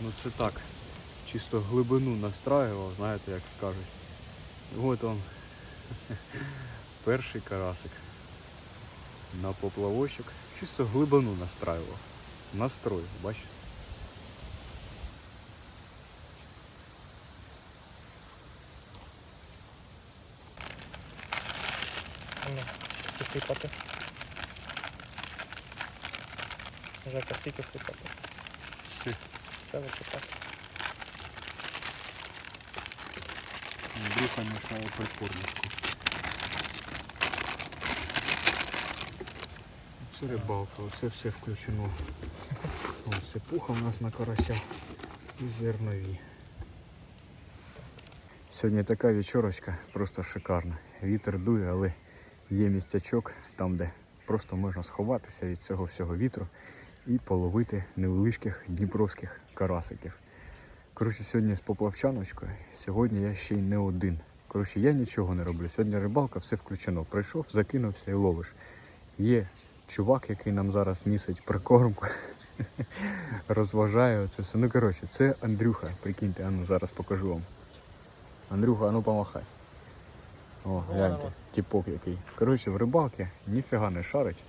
Ну це так. Чисто глибину настраював, знаєте, як скажуть. От он перший карасик. На поплавочок. Чисто глибину настраював. Настрой, бачите? Ну, сипати. Жека, скільки сипати? Все висипати. Андрюха мішає прикормочку. Це рибалка, оце все включено. Ось пуха у нас на карася і зернові. Сьогодні така вечорочка, просто шикарна. Вітер дує, але є містячок там, де просто можна сховатися від цього всього вітру і половити невеличких дніпровських карасиків. Коротше, сьогодні з поплавчаночкою. Сьогодні я ще й не один. Коротше, я нічого не роблю. Сьогодні рибалка, все включено. Прийшов, закинувся і ловиш. Є чувак, який нам зараз місить прикормку. Розважає оце все. Ну коротше, це Андрюха. Прикиньте, а ну зараз покажу вам. Андрюха, а ну помахай. О, гляньте, тіпок який. Коротше, в рибалки ніфіга не шарить.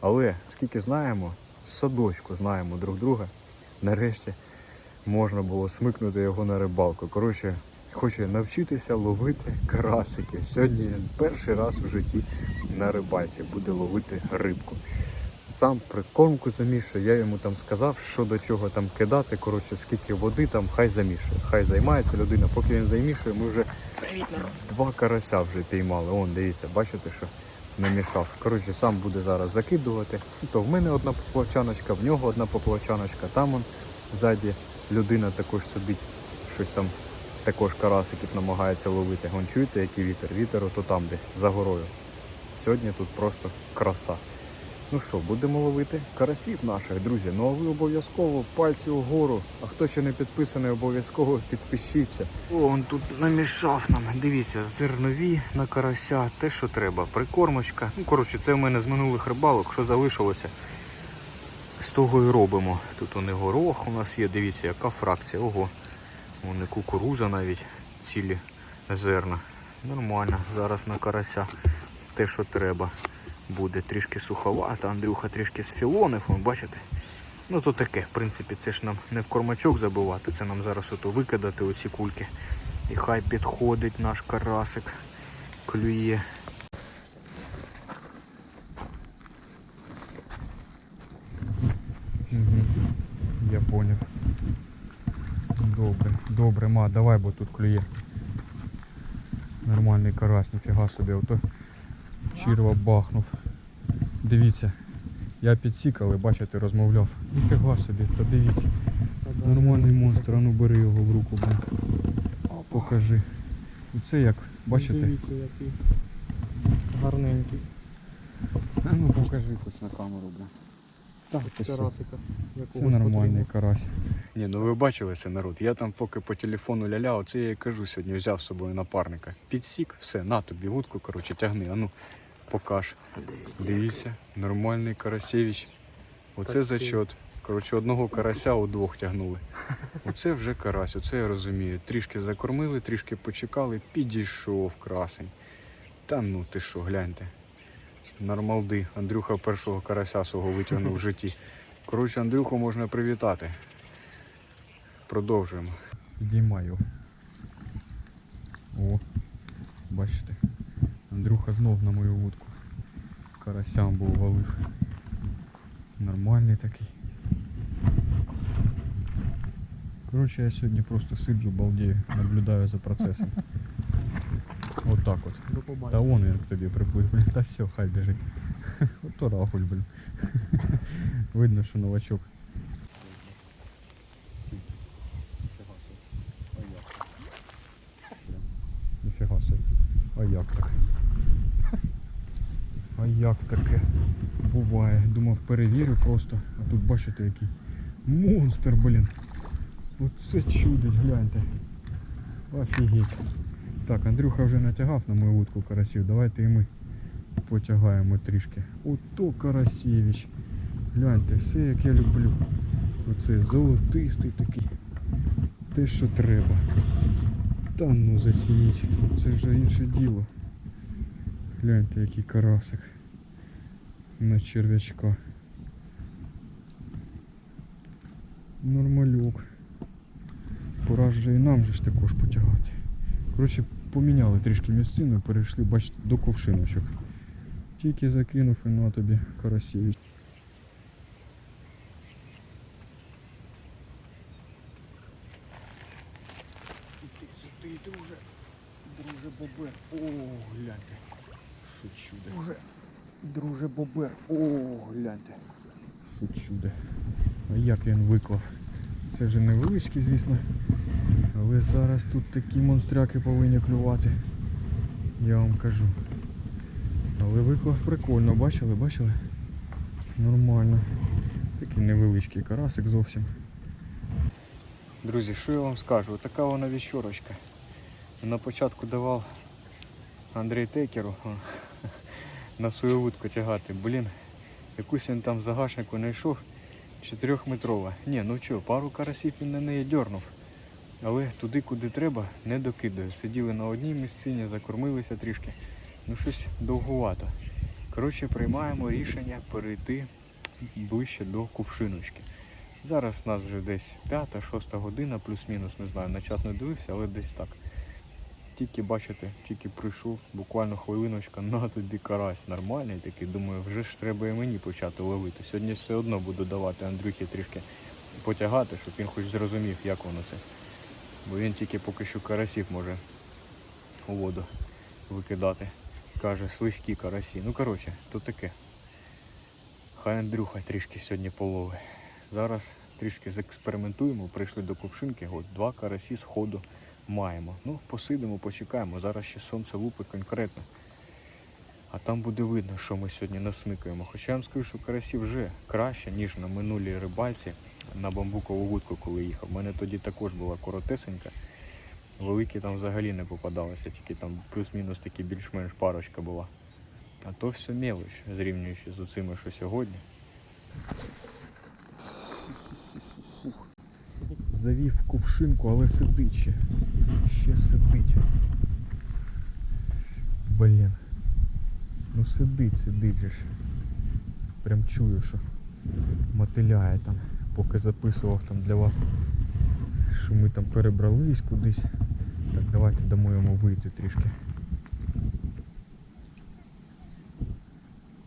Але скільки знаємо, з садочку знаємо друг друга. Нарешті можна було смикнути його на рибалку. Коротше, хоче навчитися ловити карасики. Сьогодні перший раз у житті на рибальці буде ловити рибку. Сам прикормку замішує, я йому там сказав, що до чого там кидати, коротше, скільки води там, хай замішує. Хай займається людина, поки він замішує, ми вже два карася вже піймали. Он, дивіться, бачите, що намішав. Коротше, сам буде зараз закидувати. То в мене одна поплавчаночка, в нього одна поплавчаночка, там он ззаді людина також сидить, щось там також карасиків намагається ловити. Вон чуєте, який вітер? Вітер ото там десь за горою. Сьогодні тут просто краса. Ну що, будемо ловити карасів наших, друзі. Ну а ви обов'язково пальці угору. А хто ще не підписаний, обов'язково підпишіться. О, он тут намішав нам. Дивіться, зернові на карася, те, що треба. Прикормочка. Ну, коротше, це в мене з минулих рибалок, що залишилося. З того і робимо. Тут вони горох у нас є, дивіться, яка фракція. Ого. Вони кукуруза навіть, цілі зерна. Нормально, зараз на карася те, що треба буде трішки суховата, Андрюха трішки сфілонив, вон, бачите? Ну то таке, в принципі, це ж нам не в кормачок забивати, це нам зараз ото викидати оці кульки. І хай підходить наш карасик, клює. Я поняв. Добре, ма, давай, бо тут клює. Нормальний карась, ніфіга собі, ото черва бахнув. Дивіться, я підсік, але бачите, розмовляв. Ніфіга собі, та дивіться. Нормальний монстр, а ну бери його в руку, блин. Покажи. Це як, бачите? Дивіться, який гарненький. А ну покажи хоч на камеру, блин. Так, Це карасика. Це нормальний карась. Ні, ну ви бачили це народ. Я там поки по телефону ляля, оце я і кажу сьогодні, взяв з собою напарника. Підсік, все, на тобі вудку, коротше, тягни, а ну покаж. Дивіться. Дивіться, нормальний карасєвич. Оце Такий. зачот. Коротше, одного карася у двох тягнули. Оце вже карась, оце я розумію. Трішки закормили, трішки почекали, підійшов красень. Та ну ти що, гляньте. Нормалди. Андрюха першого карася свого витягнув в житті. Коротше, Андрюху можна привітати. Продовжуємо. Підіймаю. О, бачите. Андрюха знов на мою вудку. Карасям був валив. Нормальний такий. Коротше, я сьогодні просто сиджу, балдію, наблюдаю за процесом. Отак от. До Та побачення. вон він к тобі приплив, блін, та все, хай біжить. Ото рахуль, блін. Видно, що новачок. Ніфіга собі. А як так? А як таке? Буває. Думав перевірю просто. А тут бачите який монстр, блін. Оце чудить, гляньте. Офігеть. Так, Андрюха вже натягав на мою вудку карасів. Давайте і ми потягаємо трішки. Ото Карасєвич. Гляньте, все як я люблю. Оце золотистий такий. Те, що треба. Та ну зацініть, це вже інше діло. Гляньте, який карасик. На черв'ячка. Нормальок. Пора вже і нам же ж також потягати. Коротше, поміняли трішки місцину, перейшли, бачите, до ковшиночок. Тільки закинув і на тобі. Іди сюди, друже. Друже бобер. О, гляньте. Що чудо. Друже, друже бобер. О, гляньте. Що чудо. А як він виклав? Це вже невеличкий, звісно. Але зараз тут такі монстряки повинні клювати. Я вам кажу. Але виклав прикольно, бачили, бачили? Нормально. Такий невеличкий карасик зовсім. Друзі, що я вам скажу? Така вона віщорочка. На початку давав Андрій Текеру на свою вудку тягати. Блін, якусь він там загашнику знайшов. Чотирьохметрова. Ні, ну що, пару карасів він на неї дьорнув. Але туди, куди треба, не докидаю. Сиділи на одній місцині, закормилися трішки. Ну щось довгувато. Коротше, приймаємо рішення перейти ближче до кувшиночки. Зараз у нас вже десь 5-6 година, плюс-мінус, не знаю, на час не дивився, але десь так. Тільки бачите, тільки прийшов, буквально хвилиночка, на тобі карась нормальний такий. Думаю, вже ж треба і мені почати ловити. Сьогодні все одно буду давати Андрюхі трішки потягати, щоб він хоч зрозумів, як воно це. Бо він тільки поки що карасів може у воду викидати. Каже, слизькі карасі. Ну коротше, то таке. Хай Андрюха трішки сьогодні полови. Зараз трішки зекспериментуємо, прийшли до кувшинки, от два карасі з ходу маємо. Ну, посидимо, почекаємо. Зараз ще сонце лупить конкретно. А там буде видно, що ми сьогодні насмикаємо. Хоча я вам скажу, що карасі вже краще, ніж на минулій рибальці на бамбукову вудку, коли їхав. У мене тоді також була коротесенька. Великі там взагалі не попадалися, тільки там плюс-мінус такі більш-менш парочка була. А то все мелоч, зрівнюючи з оцими, що сьогодні. Завів кувшинку, але сидить ще. Ще сидить. Блін. Ну сидить, сидить же. Прям чую, що мотиляє там, поки записував там для вас, що ми там перебрались кудись. Так, давайте дамо йому вийти трішки.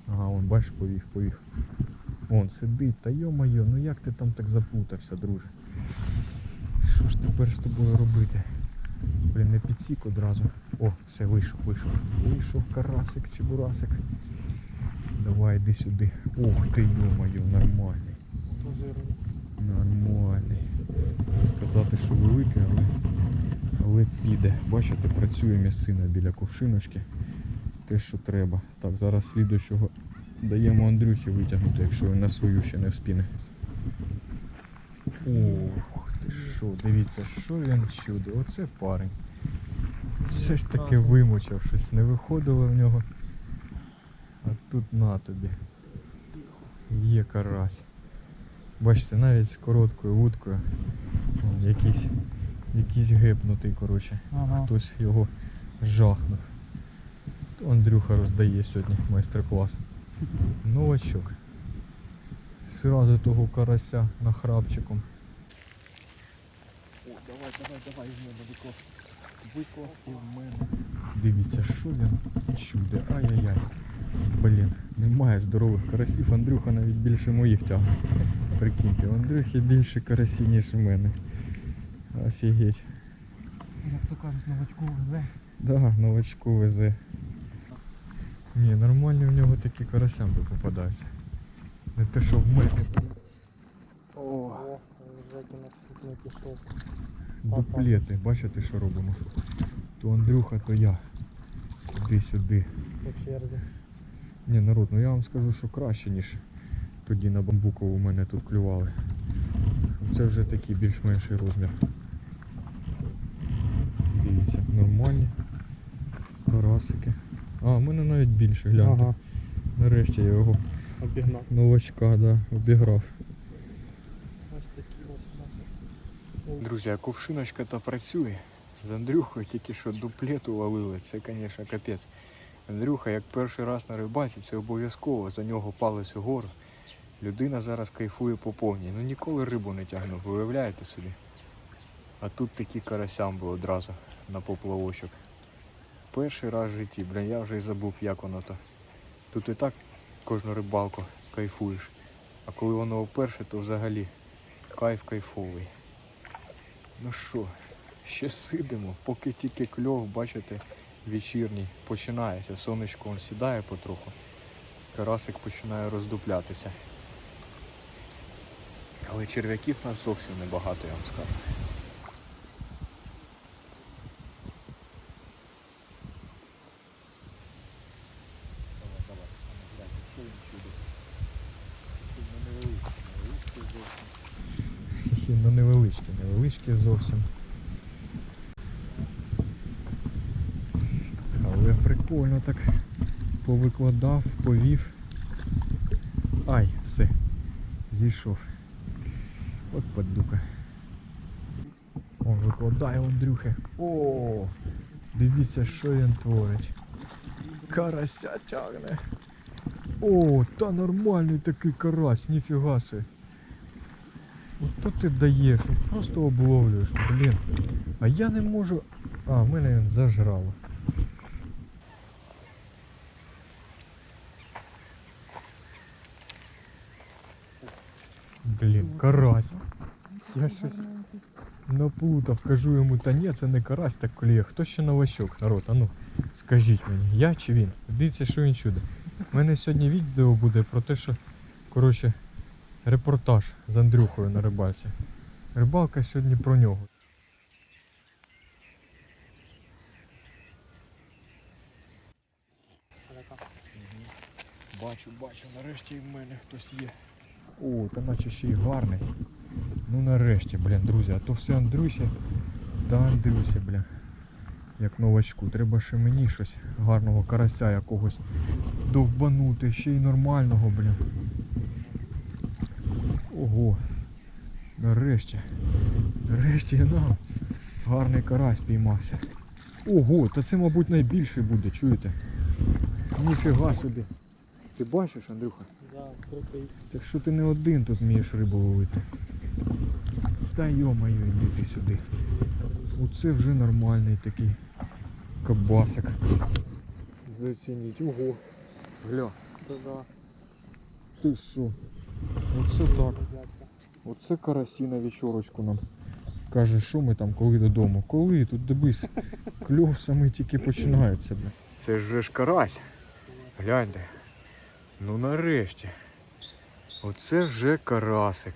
Ага, он бачиш, повів, повів. Он сидить, та йо-моє, ну як ти там так запутався, друже? Що ж тепер з тобою робити? Блін, не підсік одразу. О, все, вийшов, вийшов. Вийшов карасик чи бурасик. Давай, йди сюди. Ух ти, йо-моє, нормальний. Пожирний. Нормальний. Сказати, що великий, але, але піде. Бачите, працює місцина біля ковшиночки. Те, що треба. Так, зараз слідуючого даємо Андрюхі витягнути, якщо він на свою ще не вспіне. Ох, ти що, дивіться, що він чудо. Оце парень. Все ж таки вимучав, щось не виходило в нього. А тут на тобі. Є карась. Бачите, навіть з короткою вудкою. Якийсь, якийсь гепнутий, коротше. Ага. Хтось його жахнув. Андрюха роздає сьогодні майстер-клас. Новачок. Сразу того карася нахрапчиком. О, давай, давай, давай в мене виклав. Виклав і в мене. Дивіться, що він чуде. Ай-яй-яй. Блін, немає здорових карасів. Андрюха навіть більше моїх тягне. Прикиньте, у Андрюхи більше карасі, ніж у мене. Офігеть. Як то кажуть, новачку везе. Да, новачку везе. Ні, нормальні в нього такі карасямби попадаються. Не те, що в мене. О, дуплети. Бачите, що робимо? То Андрюха, то я. Іди сюди. По черзі. Ні, народ, ну я вам скажу, що краще, ніж тоді на бамбукову у мене тут клювали. Це вже такий більш-менший розмір. Дивіться, нормальні. Карасики. А, в мене навіть більше, гляньте. Ага, Нарешті я його обігнав. новачка, да, обіграв. Ось такі ось у нас Друзі, а кувшиночка то працює. З Андрюхою тільки що дуплету валили. Це, звісно, капець. Андрюха, як перший раз на рибаці, це обов'язково. За нього палець угору. Людина зараз кайфує по повній. Ну ніколи рибу не тягнув, ви уявляєте собі? А тут такі карасямби одразу на поплавочок. Перший раз в житті, бля, я вже й забув, як воно то. Тут і так кожну рибалку кайфуєш. А коли воно вперше, то взагалі кайф кайфовий. Ну що, ще сидимо, поки тільки кльов, бачите, вечірній починається. Сонечко он сідає потроху. Карасик починає роздуплятися. Але черв'яків нас зовсім небагато, я вам скажу. Ну невеличкі, невеличкі зовсім. Але прикольно так повикладав, повів. Ай, все, зійшов. От падука. О, викладає Андрюхи. О, дивіться, що він творить. Карася тягне. О, та нормальний такий карась, ніфіга собі. Ото ти даєш, просто обловлюєш, блін. А я не можу. А, в мене він зажрало. Блін, карась. Я щось наплутав, кажу йому, та ні, це не карась, так коліє. Хто ще новачок, народ? А ну, скажіть мені, я чи він? Дивіться, що він чудо. У мене сьогодні відео буде про те, що, коротше, репортаж з Андрюхою на рибальці. Рибалка сьогодні про нього. Бачу, бачу, нарешті в мене хтось є. О, та наче ще й гарний. Ну нарешті, блін, друзі, а то все Андрюсі та Андрюсі, блін. Як новачку. Треба ще мені щось гарного карася якогось довбанути, ще й нормального, блін. Ого. Нарешті. Нарешті нам гарний карась піймався. Ого, та це, мабуть, найбільший буде, чуєте? Ніфіга собі. Ти бачиш, Андрюха? Да, крутий. Так що ти не один тут вмієш рибу ловити. Та йо-моє, йди ти сюди. Оце вже нормальний такий кабасик. Зацініть, ого. Гля, То да. ти що? Оце так. Оце карасі на вечорочку нам. Каже, що ми там, коли додому? Коли? Тут дивись, кльов саме тільки починається. Це ж ж карась. Гляньте. Ну нарешті. Оце вже карасик.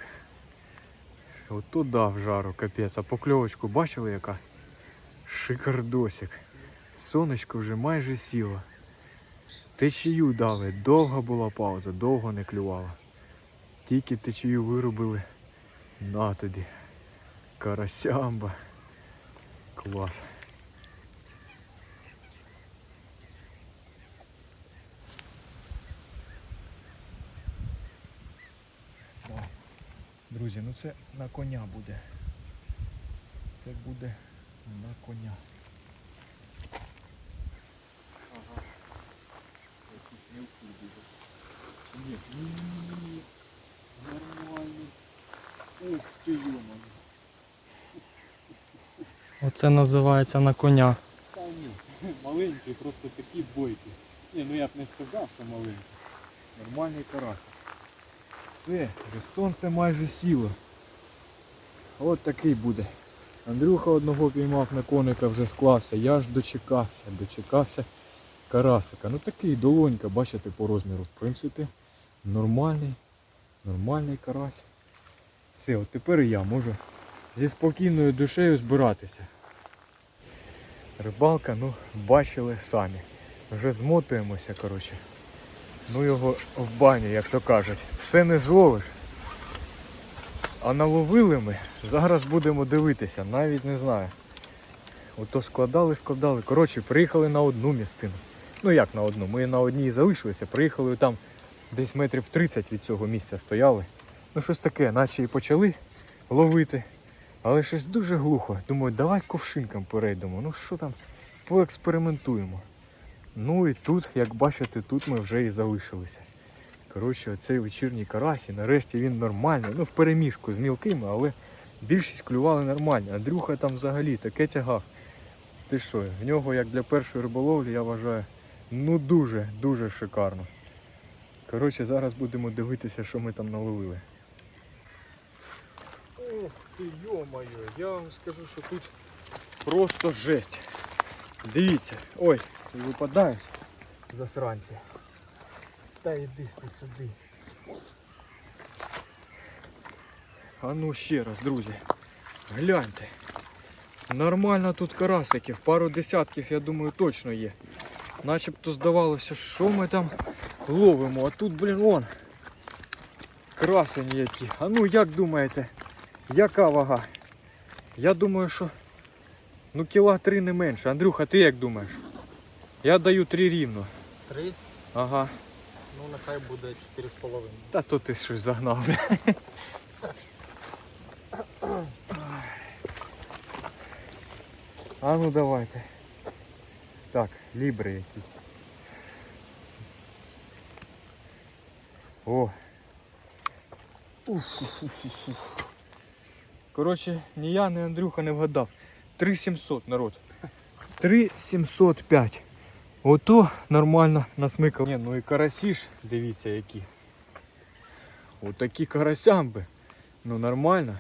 От туди в жару, капець. А покльовочку бачили яка? Шикардосик. Сонечко вже майже сіло. Течію дали. Довга була пауза, довго не клювала. Тільки течію вирубили. На тобі. Карасямба. Клас. Да. Друзі, ну це на коня буде. Це буде на коня. Ага. Якийсь мілкий буде. Ні? Ні, ні, ні. Нормальний. Ух ти, йоман. Оце називається на коня. Та ні, маленький, просто такі бойки. Ні, ну я б не сказав, що маленький. Нормальний карасик. Все, вже сонце майже сіло. От такий буде. Андрюха одного піймав на коника, вже склався. Я ж дочекався, дочекався карасика. Ну такий долонька, бачите, по розміру. В принципі, нормальний, нормальний карась. Все, от тепер я можу зі спокійною душею збиратися. Рибалка, ну, бачили самі. Вже змотуємося, коротше. Ну його в баню, як то кажуть. Все не зловиш. А наловили ми. Зараз будемо дивитися, навіть не знаю. Ото складали, складали. Коротше, приїхали на одну місцину. Ну як на одну? Ми на одній залишилися, приїхали там десь метрів 30 від цього місця стояли. Ну щось таке, наче і почали ловити. Але щось дуже глухо. Думаю, давай ковшинкам перейдемо. Ну що там, поекспериментуємо. Ну і тут, як бачите, тут ми вже і залишилися. Коротше, оцей вечірній карась, і нарешті він нормальний. Ну, в переміжку з мілкими, але більшість клювали нормально. Андрюха там взагалі таке тягав. Ти що, в нього як для першої риболовлі, я вважаю, ну дуже, дуже шикарно. Коротше, зараз будемо дивитися, що ми там наловили. Ох ти, йо-моє, я вам скажу, що тут просто жесть. Дивіться, ой, і випадають засранці. Та йди ти сюди. А ну ще раз, друзі. Гляньте. Нормально тут карасиків, пару десятків, я думаю, точно є. Начебто здавалося, що ми там ловимо, а тут, блін, вон. Красені які. А ну як думаєте, яка вага? Я думаю, що ну кіла три не менше. Андрюха, ти як думаєш? Я даю три рівно. Три, Ага. ну нехай буде чотири з половиною. Та то ти щось загнав. бля. А ну давайте. Так, лібри якісь. О. Уф-фу-фу-фу-фу. Коротше, ні я, ні Андрюха не вгадав. 3700 народ. 3705. Ото нормально насмикав. Ні, ну і карасі ж, дивіться які. Отакі карасямби. Ну нормально.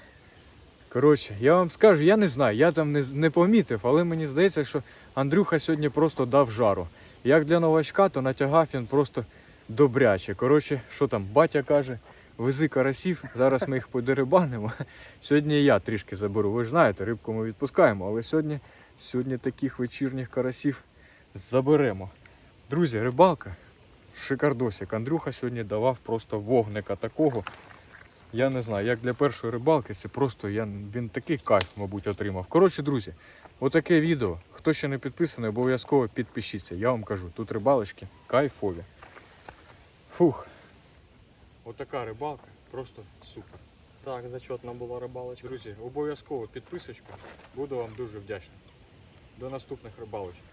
Коротше, я вам скажу, я не знаю, я там не, не помітив, але мені здається, що Андрюха сьогодні просто дав жару. Як для новачка, то натягав він просто добряче. Коротше, що там, батя каже, вези карасів, зараз ми їх подерибанимо. Сьогодні я трішки заберу. Ви ж знаєте, рибку ми відпускаємо, але сьогодні, сьогодні таких вечірніх карасів заберемо. Друзі, рибалка, шикардосик. Андрюха сьогодні давав просто вогника такого. Я не знаю, як для першої рибалки, це просто я, він такий кайф, мабуть, отримав. Коротше, друзі, отаке відео. Хто ще не підписаний, обов'язково підпишіться. Я вам кажу, тут рибалочки кайфові. Фух. Отака рибалка, просто супер. Так, зачетна була рибалочка. Друзі, обов'язково підписочку. Буду вам дуже вдячний. До наступних рибалочок.